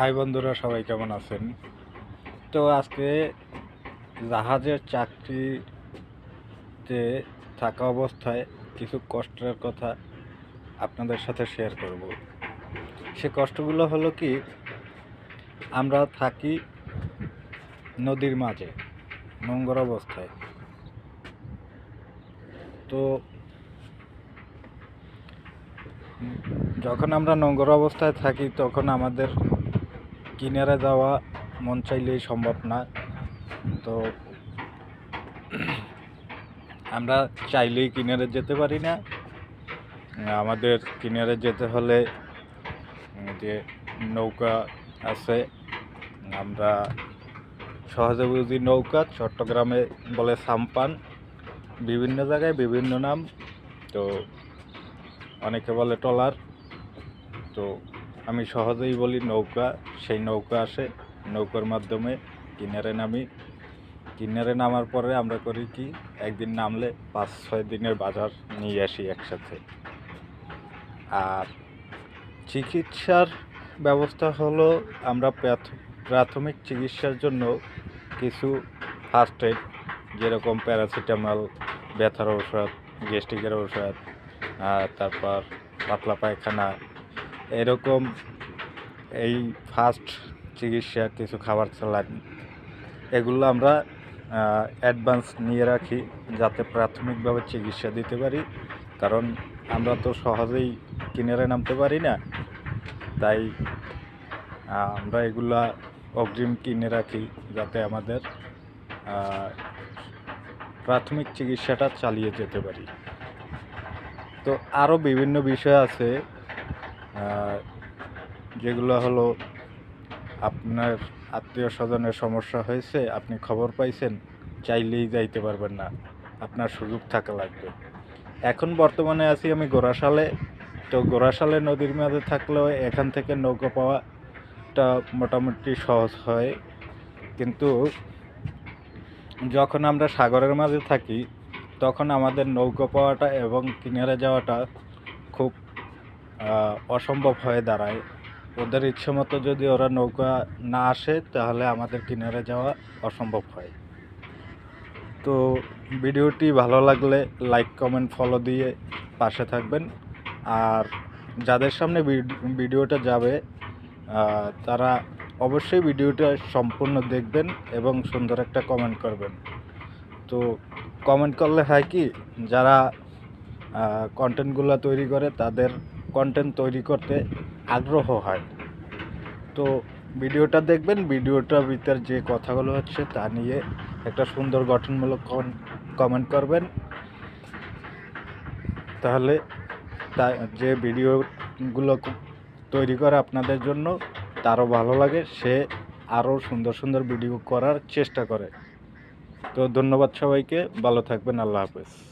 High বন্ধুরা, সবাই কেমন আছেন? তো আজকে জাহাজের চাকরিতে থাকা অবস্থায় কিছু কষ্টের কথা আপনাদের সাথে শেয়ার করব। সে কষ্টগুলো হলো কি, আমরা থাকি নদীর মাঝে, নোংর অবস্থায়। তো যখন আমরা নোংর অবস্থায় থাকি, তখন আমাদের কিনারে যাওয়া মন চাইলেই সম্ভব না। তো আমরা চাইলেই কিনারে যেতে পারি না। আমাদের কিনারে যেতে হলে যে নৌকা আছে, আমরা সহজে নৌকা, চট্টগ্রামে বলে সাম্পান, বিভিন্ন জায়গায় বিভিন্ন নাম। তো অনেকে বলে ট্রলার। তো আমি সহজেই বলি নৌকা, সেই নৌকা আসে, নৌকার মাধ্যমে কিনারে নামি। কিনারে নামার পরে আমরা করি কি, একদিন নামলে পাঁচ, ছয় দিনের বাজার নিয়ে আসি একসাথে। আর চিকিৎসার ব্যবস্থা হলো আমরা প্রাথমিক চিকিৎসার জন্য কিছু ফার্স্ট এড যেরকম প্যারাসিটামল ব্যথার ঔষধ গ্যাস্ট্রিকের ঔষধ তারপর পাতলা পায়খানা এরকম এই ফার্স্ট চিকিৎসা কিছু খাবার স্যালাড এগুলো আমরা অ্যাডভান্স নিয়ে রাখি যাতে প্রাথমিকভাবে চিকিৎসা দিতে পারি। কারণ আমরা তো সহজেই কিনারে নামতে পারি না। তাই আমরা এগুলা অগ্রিম কিনে রাখি যাতে আমাদের প্রাথমিক চিকিৎসাটা চালিয়ে যেতে পারি। তো আরও বিভিন্ন বিষয় আছে। যেগুলো হলো আপনার আত্মীয় স্বজনের সমস্যা হয়েছে, আপনি খবর পাইছেন, চাইলেই যাইতে পারবেন না। আপনার সুযোগ থাকা লাগবে। এখন বর্তমানে আছি আমি গোরাশালে তো গোরাশালে নদীর মাঝে থাকলেও এখান থেকে নৌকা পাওয়াটা মোটামুটি সহজ হয়। কিন্তু যখন আমরা সাগরের মাঝে থাকি, তখন আমাদের নৌকা পাওয়াটা এবং কিনারে যাওয়াটা খুব অসম্ভব হয়ে দাঁড়ায়। ওদের ইচ্ছে মতো যদি ওরা নৌকা না আসে, তাহলে আমাদের কিনারে যাওয়া অসম্ভব হয়। তো ভিডিওটি ভালো লাগলে লাইক কমেন্ট ফলো দিয়ে পাশে থাকবেন। আর যাদের সামনে ভিডিওটা যাবে তারা অবশ্যই ভিডিওটা সম্পূর্ণ দেখবেন এবং সুন্দর একটা কমেন্ট করবেন। তো কমেন্ট করলে হয় কি, যারা কন্টেন্টগুলো তৈরি করে, তাদের কন্টেন্ট তৈরি করতে আগ্রহ হয়। তো ভিডিওটা দেখবেন ভিডিওটার ভিতর যে কথাগুলো হচ্ছে তা নিয়ে একটা সুন্দর গঠনমূলক কমেন্ট করবেন। তাহলে তা, যে ভিডিওগুলো তৈরি করে আপনাদের জন্য তারও ভালো লাগে, সে আরও সুন্দর সুন্দর ভিডিও করার চেষ্টা করে। তো ধন্যবাদ সবাইকে, ভালো থাকবেন, আল্লাহ হাফেজ।